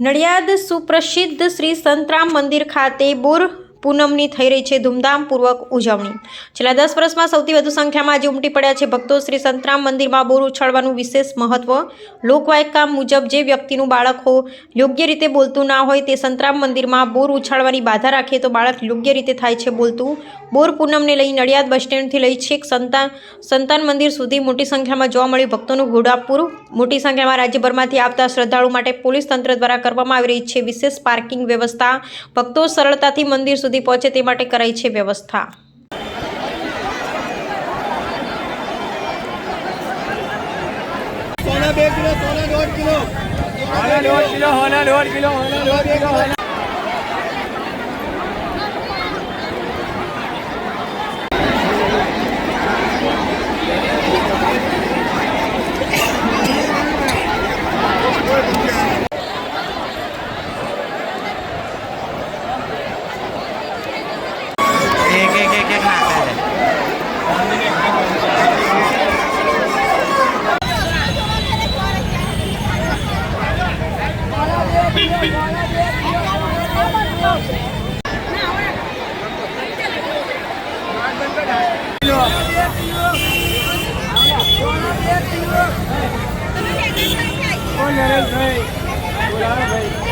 નડિયાદ સુપ્રસિદ્ધ શ્રી સંતરામ મંદિર ખાતે બોર પૂનમની થઈ રહી છે ધૂમધામપૂર્વક ઉજવણી. છેલ્લા દસ વર્ષમાં સૌથી વધુ સંખ્યામાં આજે ઉમટી પડ્યા છે ભક્તો. શ્રી સંતરામ મંદિરમાં બોર ઉછાળવાનું વિશેષ મહત્વ. લોકવાયકા મુજબ જે વ્યક્તિનું બાળક હો, યોગ્ય રીતે બોલતું ના હોય તે સંતરામ મંદિરમાં બોર ઉછાળવાની બાધા રાખે તો બાળક યોગ્ય રીતે થાય છે બોલતું. બોર પૂનમને લઈ નડિયાદ બસ સ્ટેન્ડથી લઈ છેક સંતાન સંતાન મંદિર સુધી મોટી સંખ્યામાં જોવા મળ્યું. ભક્તોનું ઘોડાપુર મોટી સંખ્યામાં રાજ્યભરમાંથી આવતા શ્રદ્ધાળુ માટે પોલીસ તંત્ર દ્વારા કરવામાં આવી રહી છે વિશેષ પાર્કિંગ વ્યવસ્થા. ભક્તો સરળતાથી મંદિર સુધી પહોંચે તે માટે કરાઈ છે વ્યવસ્થા. સોના બે કિલો સોના દોઢ કિલો. કિલો કિલો કિલો હોના એક એક એક એક નાખે છે ઓ નરેશભાઈ બોલાવો ભાઈ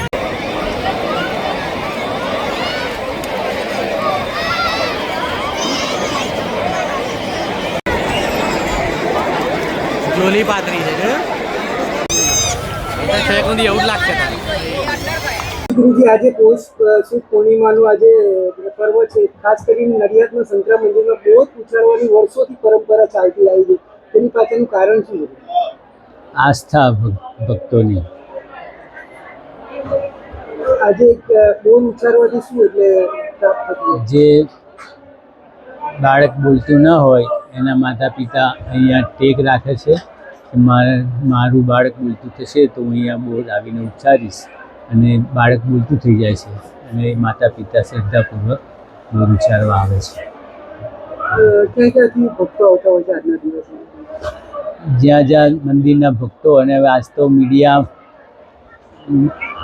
જોલી પાતરી છે છેક સુધી એવું જ લાગશે ગુરુજી આજે પૌષ સુદ પૂર્ણિમાનું આજે પર્વ છે. ખાસ કરીને નડિયાદમાં સંતરા મંદિરમાં બહુ જ ઉછાળવાની વર્ષોથી પરંપરા ચાલતી આવી છે. તેની પાછળનું કારણ શું છે? આસ્થા ભક- ભક્તોની. આજે બોલ ઉછાળવાથી શું એટલે જે બાળક બોલતું ન હોય એના માતા પિતા અહીંયા ટેક રાખે છે કે મારું બાળક બોલતું થશે તો હું અહીંયા બોલ આવીને ઉચ્ચારીશ અને બાળક બોલતું થઈ જાય છે અને માતા પિતા શ્રદ્ધાપૂર્વક બોર્ડ ઉચ્ચારવા આવે છે. જ્યાં જ્યાં મંદિરના ભક્તો અને હવે આજ તો મીડિયા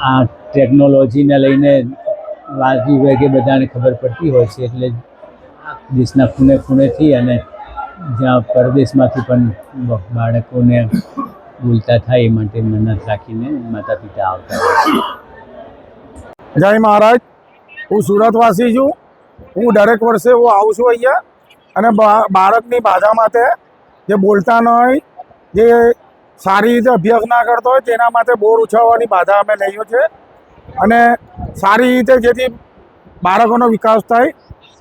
આ ટેકનોલોજીને લઈને વાજી વેગે બધાને ખબર પડતી હોય છે એટલે દેશના ખૂણે ખૂણેથી અને જ્યાં પરદેશમાંથી પણ બાળકોને બોલતા થાય એ માટે મહેનત રાખીને માતા પિતા આવતા જય મહારાજ. હું સુરતવાસી છું. હું દરેક વર્ષે હું આવું છું અહીંયા. અને બાળકની બાધા માટે જે બોલતા ન હોય જે સારી રીતે અભ્યાસ ના કરતો હોય તેના માટે બોર ઉછાવવાની બાધા અમે લઈએ છીએ. અને સારી રીતે જેથી બાળકોનો વિકાસ થાય,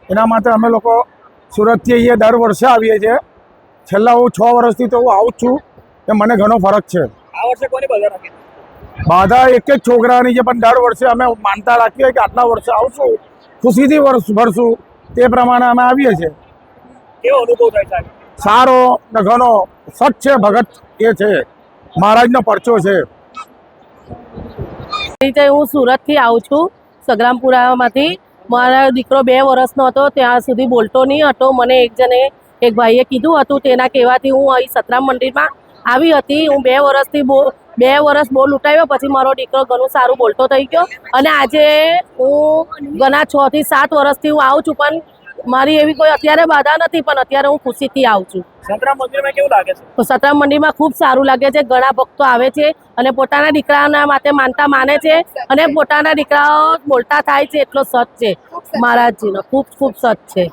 એના માટે અમે લોકો સુરતથી અહીંયા દર વર્ષે આવીએ છીએ. છેલ્લા હું છ વર્ષથી તો હું આવું જ છું એ મને ઘણો ફરક છે. આ વર્ષે કોની બધા રાખી બાધા એક જ છોકરાની છે પણ દર વર્ષે અમે માનતા રાખીએ કે આટલા વર્ષે આવશું. ખુશીથી વર્ષ ભરશું. તે પ્રમાણે અમે આવીએ છીએ. કેવો અનુભવ થાય સાહેબ સારો ને ઘણો સચ છે ભગત એ છે. મહારાજનો પરચો છે. રીતે હું સુરતથી આવું છું સગ્રામપુરામાંથી. મારો દીકરો બે વર્ષનો હતો, ત્યાં સુધી બોલતો નહીં હતો. મને એક જણે, એક ભાઈએ કીધું હતું, તેના કહેવાથી હું અહીં સતરામ મંદિરમાં આવી હતી. હું બે વર્ષથી બો, બે વર્ષ બોલ ઉઠાવ્યો, પછી મારો દીકરો ઘણું સારું બોલતો થઈ ગયો. અને આજે હું ઘણા છ થી સાત વર્ષથી હું આવું છું, પણ મારી એવી કોઈ અત્યારે બાધા નથી પણ અત્યારે હું ખુશીથી આવું છું. સંતરામ મંદિરમાં કેવું લાગે છે? સતરામ મંદિરમાં ખૂબ સારું લાગે છે ઘણા ભક્તો આવે છે અને પોતાના દીકરાના માટે માનતા માને છે અને પોતાના દીકરાઓ બોલતા થાય છે એટલો સત છે મહારાજજીનો. ખૂબ ખૂબ સત છે.